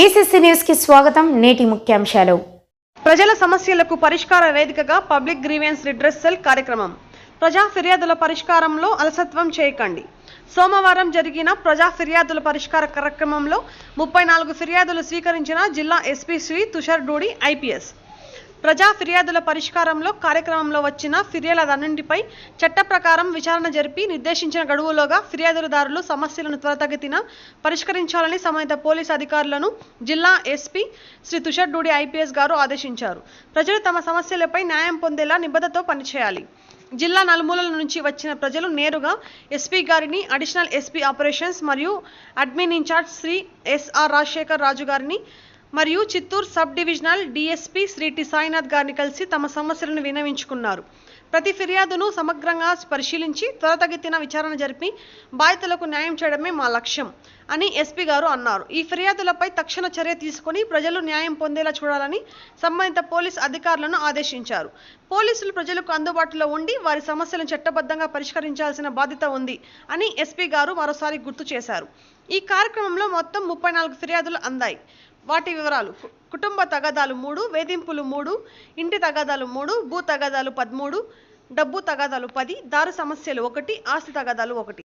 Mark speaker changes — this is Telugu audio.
Speaker 1: బీసీసీ న్యూస్కి స్వాగతం నేటి ముఖ్యాంశాలు.
Speaker 2: ప్రజల సమస్యలకు పరిష్కార వేదికగా పబ్లిక్ గ్రీవెన్స్ రిడ్రెస్సల్ కార్యక్రమం. ప్రజా ఫిర్యాదుల పరిష్కారంలో అలసత్వం చేయకండి. సోమవారం జరిగిన ప్రజా ఫిర్యాదుల పరిష్కార కార్యక్రమంలో ముప్పై నాలుగు ఫిర్యాదులు స్వీకరించిన జిల్లా ఎస్పీ శ్రీ తుషార్ డూడి ఐపీఎస్. ప్రజా ఫిర్యాదుల పరిష్కారంలో కార్యక్రమంలో వచ్చిన ఫిర్యాదులన్నింటిపై చట్ట ప్రకారం విచారణ జరిపి నిర్దేశించిన గడువులోగా ఫిర్యాదుదారులు సమస్యలను త్వరతగతిన పరిష్కరించాలని సంబంధిత పోలీసు అధికారులను జిల్లా ఎస్పీ శ్రీ తుషార్ డూడి ఐపీఎస్ గారు ఆదేశించారు. ప్రజలు తమ సమస్యలపై న్యాయం పొందేలా నిబద్ధతో పనిచేయాలి. జిల్లా నలుమూలల నుంచి వచ్చిన ప్రజలు నేరుగా ఎస్పీ గారిని అడిషనల్ ఎస్పీ ఆపరేషన్స్ మరియు admin in charge Shri SR Rajasekhar Raju గారిని మరియు Chittoor sub divisional DSP Shri T Sainath గారిని కలిసి తమ సమస్యలను వినవించుకున్నారు ప్రతి ఫిర్యాదును సమగ్రంగా పరిశీలించి త్వరతగితిన విచారణ జరిపి బాధితులకు న్యాయం చేయడమే మా లక్ష్యం అని ఎస్పీ గారు అన్నారు. ఈ ఫిర్యాదులపై తక్షణ చర్య తీసుకొని ప్రజలు న్యాయం పొందేలా చూడాలని సంబంధిత పోలీస్ అధికారులను ఆదేశించారు. పోలీసులు ప్రజలకు అందుబాటులో ఉండి వారి సమస్యలను చట్టబద్ధంగా పరిష్కరించాల్సిన బాధ్యత ఉంది అని ఎస్పీ గారు మరోసారి గుర్తు చేశారు. ఈ కార్యక్రమంలో మొత్తం ముప్పై నాలుగు ఫిర్యాదులు అందాయి. వాటి వివరాలు. కుటుంబ తగాదాలు మూడు వేధింపులు మూడు ఇంటి తగాదాలు మూడు భూ తగాదాలు పదమూడు డబ్బు తగాదాలు పది దారు సమస్యలు ఒకటి ఆస్తి తగాదాలు ఒకటి.